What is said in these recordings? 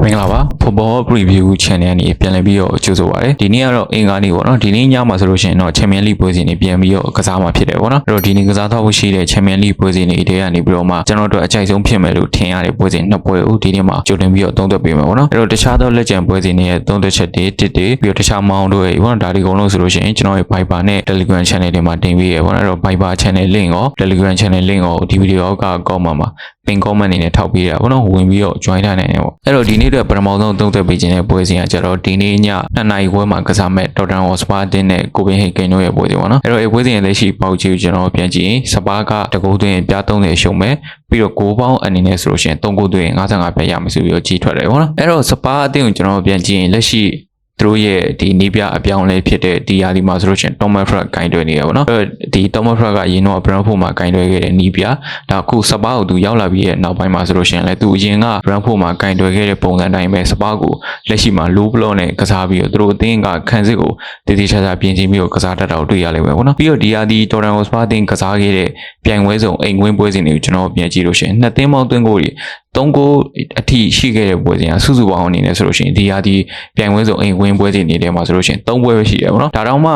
မင်္ဂလာပါ Football Preview Channel နေပြန်လည်ပြီးတော့ကြိုဆိုပါရစေဒီနေ့ကတော့အင်္ဂါနေ့ပေါ့နော်ဒီနေ့ညမှာဆိုလို့ရှိရင်တော့ Champions League ပွဲစဉ်တွေပြန်ပြီးတော့ကစားမှာဖြစ်တယ်ပေါ့နော်အဲ့တော့ဒီနေ့ကစားတော့ဖို့ရှိတဲ့ Champions League ပွဲစဉ်တွေအထဲကနေပြီးတော့မှကျွန်တော်တို့အကြိုက်ဆုံးဖြစ်မယ်လို့ထင်ရတဲ့ပွဲစဉ်နှစ်ပွဲကိုဒီနေ့မှာကြိုတင်ပြီးတော့သုံးသပ်ပေးမယ်ပေါ့နော်အဲ့တော့တခြားသောလက်ကျန်ပွဲစဉ်တွေရဲ့သုံးသပ်ချက်တွေတစ်တွေပြီးတော့တခြားမောင်းတို့ရဲ့ပေါ့နော်ဒါဒီအကုန်လုံးဆိုလို့ရှိရင်ကျွန်တော်ရဲ့ Viber နဲ့ Telegram Channel တွေမှာတင်ပေးရပေါ့နော်အဲ့တော့ Viber Channel link ရော Telegram Channel link ရောဒီဗီဒီယိုအောက်ကကောက်မှာမှာ pin comment အနေနဲ့ထောက်ပေးတာပေါ့နော်ဝင်ပြီးတော့ join ထားနိုင်တယ်ပေါ့အဲ့တော့ဒီနေ့အတွက်ပထမဆုံးသုံးသပ်ပေးခြင်းတဲ့ပွဲစဉ်ကကြတော့ဒီနေ့ည2နာရီခွဲမှာကစားမဲ့ Tottenham Hotspur အသင်းနဲ့ Copenhagen တို့ရဲ့ပွဲစဉ်ပေါ့နော်အဲ့တော့ဒီပွဲစဉ်ရဲ့လက်ရှိပေါက်ချီကိုကျွန်တော်ပြန်ကြည့်ရင်စပါးကတကူသွင်းပြ30ရှုံမဲ့ပြီးတော့6ပေါင်းအနေနဲ့ဆိုလို့ရှိရင်3ခုသွင်း55ပဲရမယ်ဆိုပြီးတော့ကြီးထွက်တယ်ပေါ့နော်အဲ့တော့စပါးအသင်းကိုကျွန်တော်ပြန်ကြည့်ရင်လက်ရှိ သူတို့ရဲ့ဒီနေပြအပြောင်းလဲဖြစ်တဲ့ဒီယာဒီမှာဆိုလို့ရှိရင် Thomas Frank ဂိုင်းတွဲနေရပါတော့။အဲ့ဒီ Thomas Frank ကအရင်တော့ Brentford မှာဂိုင်းတွဲခဲ့တဲ့နီးပြဒါအခုစပါးကိုသူရောက်လာပြီးရဲ့နောက်ပိုင်းမှာဆိုလို့ရှိရင်လည်းသူအရင်က Brentford မှာဂိုင်းတွဲခဲ့တဲ့ပုံစံတိုင်းပဲစပါးကိုလက်ရှိမှာ low block နဲ့ကစားပြီးတော့သူတို့အသင်းကခန်းစစ်ကိုတည်တည်ချာချာပြင်ဆင်ပြီးတော့ကစားတတ်တာကိုတွေ့ရလိမ့်မယ်ပေါ့နော်။ပြီးတော့ဒီယာဒီ Tottenham Hotspur အသင်းကစားခဲ့တဲ့ပြိုင်ပွဲစုံအိမ်ဝင်းပွဲစဉ်တွေကိုကျွန်တော်ပြန်ကြည့်လို့ရှိရင်နှစ်သင်းပေါင်းသွင်းကို တွေသုံးကိုအထိရှိခဲ့တဲ့ပွဲစဉ်ကစုစုပေါင်းအနေနဲ့ဆိုလို့ရှိရင်ဒီဟာဒီပြိုင်ပွဲစုံအိမ်ဝင်းပွဲစဉ်တွေထဲမှာဆိုလို့ရှိရင်၃ပွဲပဲရှိတယ်ပေါ့နော်ဒါတောင်မှ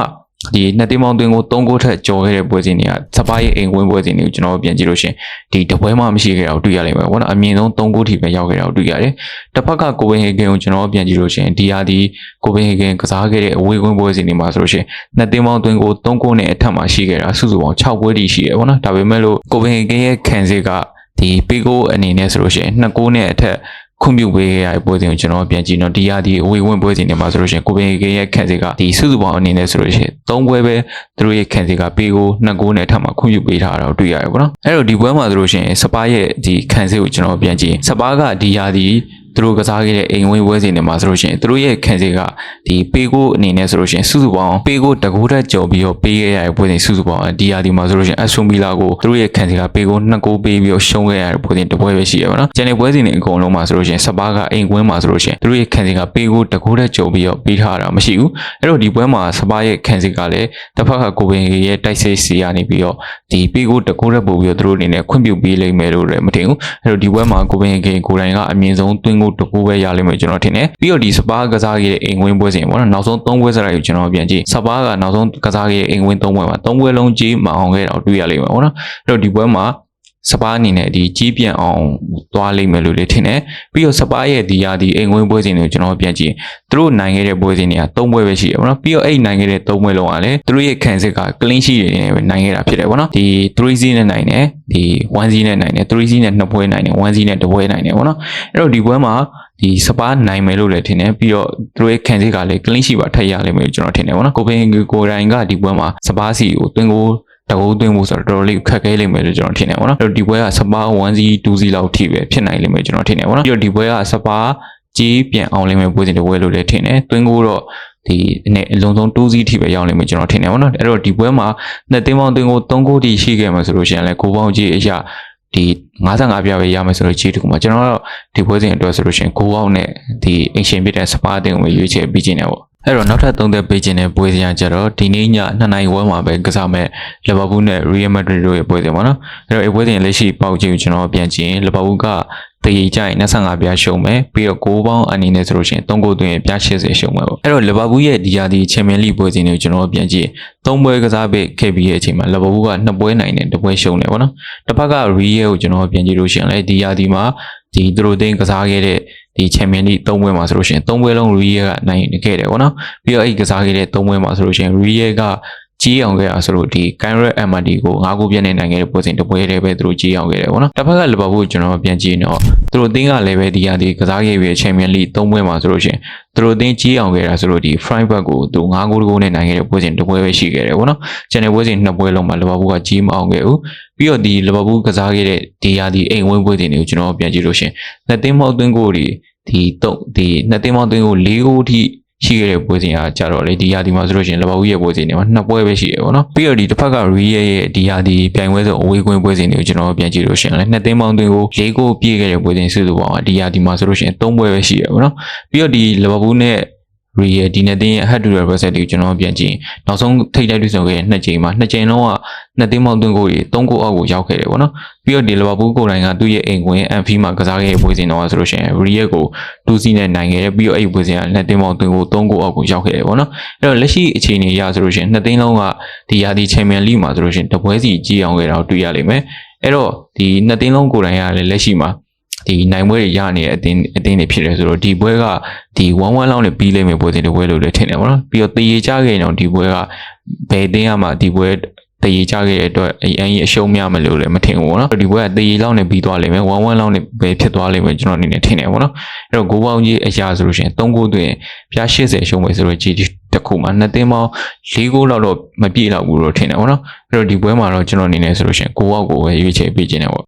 ဒီနှစ်သိန်းပေါင်းသွင်းကို၃ကိုထက်ကျော်ခဲ့တဲ့ပွဲစဉ်တွေကစပါးရဲ့အိမ်ဝင်းပွဲစဉ်တွေကိုကျွန်တော်ပြန်ကြည့်လို့ရှိရင်ဒီတပွဲမှမရှိခဲ့တာကိုတွေ့ရလိမ့်မယ်ပေါ့နော်အမြင့်ဆုံး၃ကိုထိပဲရောက်ခဲ့တာကိုတွေ့ရတယ်တစ်ဖက်ကကိုဝင်းဟေဂင်ကိုကျွန်တော်ပြန်ကြည့်လို့ရှိရင်ဒီဟာဒီကိုဝင်းဟေဂင်ကစားခဲ့တဲ့အဝေးကွင်းပွဲစဉ်တွေမှာဆိုလို့ရှိရင်နှစ်သိန်းပေါင်းသွင်းကို၃ကိုနဲ့အထက်မှာရှိခဲ့တာစုစုပေါင်း6ပွဲထိရှိတယ်ပေါ့နော်ဒါပေမဲ့လို့ကိုဝင်းဟေဂင်ရဲ့ခံစစ်က ဒီပေကိုအနေနဲ့ဆိုလို့ရှိရင်နှစ်ကိုနဲ့အထက်ခွင့်ပြုပေးရတဲ့ပွဲစဉ်ကိုကျွန်တော်ပြန်ကြည့်တော့ဒီရဒီအဝေးဝင်ပွဲစဉ်တွေမှာဆိုလို့ရှိရင်ကိုပင်ကေရဲ့ခံစစ်ကဒီစုစုပေါင်းအနေနဲ့ဆိုလို့ရှိရင်၃ပွဲပဲသူတို့ရဲ့ခံစစ်ကပေကိုနှစ်ကိုနဲ့ထပ်မှာခွင့်ပြုပေးထားတာကိုတွေ့ရတယ်ပေါ့နော်အဲ့တော့ဒီပွဲမှာဆိုလို့ရှိရင်စပါးရဲ့ဒီခံစစ်ကိုကျွန်တော်ပြန်ကြည့်စပါးကဒီရဒီ သူတို့ကစားခဲ့တဲ့အိမ်ဝင်းပွဲစဉ်တွေမှာဆိုလို့ရှိရင်သူတို့ရဲ့ခံစစ်ကဒီပေကိုအနေနဲ့ဆိုလို့ရှိရင်စုစုပေါင်းပေကိုတကူတက်ကြော်ပြီးတော့ပေးခဲ့ရတဲ့ပွဲစဉ်စုစုပေါင်းဒီယာဒီမှာဆိုလို့ရှိရင်အဆွန်မီလာကိုသူတို့ရဲ့ခံစစ်ကပေကိုနှစ်ကိုပေးပြီးတော့ရှုံးခဲ့ရတဲ့ပွဲစဉ်တစ်ပွဲပဲရှိရပါတော့။ကျန်တဲ့ပွဲစဉ်တွေအကုန်လုံးမှာဆိုလို့ရှိရင်စပါးကအိမ်ကွင်းမှာဆိုလို့ရှိရင်သူတို့ရဲ့ခံစစ်ကပေကိုတကူတက်ကြော်ပြီးတော့ပေးထားတာမရှိဘူး။အဲ့တော့ဒီပွဲမှာစပါးရဲ့ခံစစ်ကလည်းတစ်ဖက်ကကိုပင်ရဲ့တိုက်စစ်စီကနေပြီးတော့ဒီပေကိုတကူတက်ပို့ပြီးတော့သူတို့အနေနဲ့ခွင့်ပြုပေးလိမ့်မယ်လို့လည်းမထင်ဘူး။အဲ့တော့ဒီပွဲမှာကိုပင်ကကိုတိုင်ကအမြင့်ဆုံးတွင်းကိုတကူပဲရလိမ့်မယ်ကျွန်တော်ထင်တယ်ပြီးတော့ဒီစပါးကစားခဲ့တဲ့အိမ်ဝင်းပွဲစဉ်ပေါ့နော်နောက်ဆုံး၃ပွဲစရိုက်ကိုကျွန်တော်ပြန်ကြည့်စပါးကနောက်ဆုံးကစားခဲ့တဲ့အိမ်ဝင်း၃ပွဲမှာ၃ပွဲလုံးကြီးမအောင်ခဲ့တာကိုတွေ့ရလိမ့်မယ်ပေါ့နော်အဲ့တော့ဒီပွဲမှာ စပါးအနေနဲ့ဒီကြီးပြန်အောင်သွားလိမ့်မယ်လို့လည်းထင်တယ်ပြီးတော့စပါးရဲ့ဒီရာဒီအိမ်ဝင်းပွဲစဉ်တွေကိုကျွန်တော်ပြန်ကြည့်သူတို့နိုင်ခဲ့တဲ့ပွဲစဉ်တွေက၃ပွဲပဲရှိတယ်ပေါ့နော်ပြီးတော့အဲ့နိုင်ခဲ့တဲ့၃ပွဲလုံးကလည်းသူတို့ရဲ့ခံစစ်က clean sheet တွေနဲ့ပဲနိုင်ခဲ့တာဖြစ်တယ်ပေါ့နော်ဒီ3 0နဲ့နိုင်တယ်ဒီ1 0နဲ့နိုင်တယ်3 0နဲ့2ပွဲနိုင်တယ်1 0နဲ့1ပွဲနိုင်တယ်ပေါ့နော်အဲ့တော့ဒီပွဲမှာဒီစပါးနိုင်မယ်လို့လည်းထင်တယ်ပြီးတော့သူတို့ရဲ့ခံစစ်ကလည်း clean sheet ပါထပ်ရလိမ့်မယ်လို့ကျွန်တော်ထင်တယ်ပေါ့နော်ကိုပင်ကိုတိုင်ကဒီပွဲမှာစပါးစီကိုတွင်ကို တကူသွင်းဖို့ဆိုတော့တော်တော်လေးခက်ခဲလိမ့်မယ်လို့ကျွန်တော်ထင်တယ်ပေါ့နော်အဲ့တော့ဒီပွဲကစပါး1 2 0လောက်ထိပဲဖြစ်နိုင်လိမ့်မယ်ကျွန်တော်ထင်တယ်ပေါ့နော်ပြီးတော့ဒီပွဲကစပါးကြီးပြန်အောင်လိမ့်မယ်ပွဲစဉ်တစ်ပွဲလို့လည်းထင်တယ်တွင်းကိုတော့ဒီနဲ့အလုံးစုံ2စီးထိပဲရောက်လိမ့်မယ်ကျွန်တော်ထင်တယ်ပေါ့နော်အဲ့တော့ဒီပွဲမှာနှစ်သိန်းပေါင်းတွင်းကို3ကိုထိရှိခဲ့မှာဆိုလို့ရှိရင်လည်းကိုပေါင်းကြီးအရာဒီ55ပြားပဲရမယ်ဆိုတော့ကြီးတခုမှာကျွန်တော်ကတော့ဒီပွဲစဉ်အတွက်ဆိုလို့ရှိရင်ကိုပေါင်းနဲ့ဒီအင်ရှင်ဖြစ်တဲ့စပါးတင်ကိုရွေးချယ်ပြီးခြင်းတယ်ပေါ့ အဲ့တော့နောက်ထပ်သုံးသက်ပေးခြင်းတဲ့ပွဲစဉ်ကကြတော့ဒီနေ့ည2နိုင်ဝဲမှာပဲကစားမဲ့လီဗာပူးနဲ့ရီယယ်မက်ဒရစ်တို့ရဲ့ပွဲစဉ်ပေါ့နော်အဲ့တော့ဒီပွဲစဉ်လက်ရှိပေါက်ကြည့်ကိုကျွန်တော်ပြန်ကြည့်ရင်လီဗာပူးကတရေကြိုင်25ပြားရှုံးမယ်ပြီးတော့6ပေါင်းအနေနဲ့ဆိုလို့ရှိရင်3ကိုသွင်းပြား80ရှုံးမယ်ပေါ့အဲ့တော့လီဗာပူးရဲ့ဒီရာဒီချန်ပီယံလိပွဲစဉ်တွေကိုကျွန်တော်ပြန်ကြည့်3ပွဲကစားပေးခဲ့ပြီးရဲ့အချိန်မှာလီဗာပူးက2ပွဲနိုင်တယ်1ပွဲရှုံးတယ်ပေါ့နော်တစ်ဖက်ကရီယယ်ကိုကျွန်တော်ပြန်ကြည့်လို့ရှိရင်လည်းဒီရာဒီမှာဒီသူတို့သိန်းကစားခဲ့တဲ့ ဒီချန်ပီယံလိ3ပွဲမှာဆိုလို့ရှိရင်3ပွဲလုံးရီယယ်ကနိုင်ခဲ့တယ်ပေါ့နော်ပြီးတော့အဲ့ဒီကစားခဲ့တဲ့3ပွဲမှာဆိုလို့ရှိရင်ရီယယ်ကကြီးအောင်ခဲ့တာဆိုလို့ဒီ Kyrie MD ကို၅ခုပြည့်နေနိုင်ခဲ့တဲ့ပွဲစဉ်တစ်ပွဲတည်းပဲသူတို့ကြီးအောင်ခဲ့တယ်ပေါ့နော်တစ်ဖက်ကလီဗာပူးကျွန်တော်ပြန်ကြည့်နေတော့သူတို့အသင်းကလည်းပဲဒီရာဒီကစားခဲ့ပြီးချန်ပီယံလိ၃ပွဲမှာဆိုလို့ရှိရင်သူတို့အသင်းကြီးအောင်ခဲ့တာဆိုလို့ဒီ Freiburg ကိုသူ၅ခုတကူနဲ့နိုင်ခဲ့တဲ့ပွဲစဉ်တစ်ပွဲပဲရှိခဲ့တယ်ပေါ့နော်ကျန်တဲ့ပွဲစဉ်နှစ်ပွဲလုံးမှာလီဗာပူးကကြီးမအောင်ခဲ့ဘူးပြီးတော့ဒီလီဗာပူးကစားခဲ့တဲ့ဒီရာဒီအိမ်ဝင်းပွဲစဉ်တွေကိုကျွန်တော်ပြန်ကြည့်လို့ရှိရင်နှစ်သင်းမောက်သွင်းကိုတွေ ဒီတော့ဒီနှစ်သင်းမောက်သွင်းကို၄ခုထိရှိခဲ့တဲ့ပွဲစဉ်ကကြတော့လေဒီရာဒီမှာဆိုလို့ရှိရင်လဘဦးရဲ့ပွဲစဉ်တွေမှာနှစ်ပွဲပဲရှိရပေါ့နော်ပြီးတော့ဒီတစ်ဖက်က Re ရဲ့ဒီရာဒီပြိုင်ပွဲဆိုအဝေးကွင်းပွဲစဉ်တွေကိုကျွန်တော်ပြန်ကြည့်လို့ရှိရင်လည်းနှစ်သိန်းပေါင်းသွင်းကို၄ကိုပြည့်ခဲ့တဲ့ပွဲစဉ်စုစုပေါင်းကဒီရာဒီမှာဆိုလို့ရှိရင်၃ပွဲပဲရှိရပေါ့နော်ပြီးတော့ဒီလဘဦးနဲ့ real ဒီနှစ်သင်းရဲ့ head to head result တွေကိုကျွန်တော်ပြန်ကြည့်ရင်နောက်ဆုံးထိပ်တိုက်တွေ့ဆုံခဲ့တဲ့နှစ်ကြိမ်မှာနှစ်ကြိမ်လုံးကနှစ်သင်းမောက်သွင်းကိုတွေ၃ကိုအောက်ကိုရောက်ခဲ့တယ်ပေါ့နော်ပြီးတော့ဒီလီဗာပူးကိုယ်တိုင်ကသူ့ရဲ့အိမ်ကွင်း Anfield မှာကစားခဲ့တဲ့ပွဲစဉ်တော့ဆိုလို့ရှိရင် real ကို2စီးနဲ့နိုင်ခဲ့တယ်ပြီးတော့အဲ့ဒီပွဲစဉ်ကနှစ်သင်းမောက်သွင်းကို၃ကိုအောက်ကိုရောက်ခဲ့တယ်ပေါ့နော်အဲ့တော့လက်ရှိအခြေအနေအရဆိုလို့ရှိရင်နှစ်သင်းလုံးကဒီရာသီချန်ပီယံလိမှာဆိုလို့ရှိရင်တပွဲစီကြီးအောင်ခဲ့တာကိုတွေ့ရလိမ့်မယ်အဲ့တော့ဒီနှစ်သင်းလုံးကိုယ်တိုင်ကလည်းလက်ရှိမှာ ဒီနိုင်ပွဲတွေရနေတဲ့အတင်းအတင်းတွေဖြစ်တယ်ဆိုတော့ဒီပွဲကဒီ1-1လောက်နဲ့ပြီးလိမ့်မယ်ပွဲစဉ်တွေပွဲလို့လည်းထင်တယ်ပေါ့နော်ပြီးတော့တရေချခဲ့ရင်တော့ဒီပွဲကဘယ်တင်းကမှဒီပွဲတရေချခဲ့တဲ့အတွက်အရင်အရှုံးများမလို့လည်းမထင်ဘူးပေါ့နော်ဒီပွဲကတရေလောက်နဲ့ပြီးသွားလိမ့်မယ်1-1လောက်နဲ့ပဲဖြစ်သွားလိမ့်မယ်ကျွန်တော်အနေနဲ့ထင်တယ်ပေါ့နော်အဲ့တော့ဂိုးပေါင်းကြီးအရာဆိုလို့ရှိရင်3ဂိုးသွင်းပြား80ရှုံးမယ်ဆိုတော့ GD တစ်ခုမှာနှစ်တင်းပေါင်း၄ဂိုးလောက်တော့မပြည့်တော့ဘူးလို့ထင်တယ်ပေါ့နော်အဲ့တော့ဒီပွဲမှာတော့ကျွန်တော်အနေနဲ့ဆိုလို့ရှိရင်9အောက်ကိုပဲရွေးချယ်ပေးခြင်းတယ်ပေါ့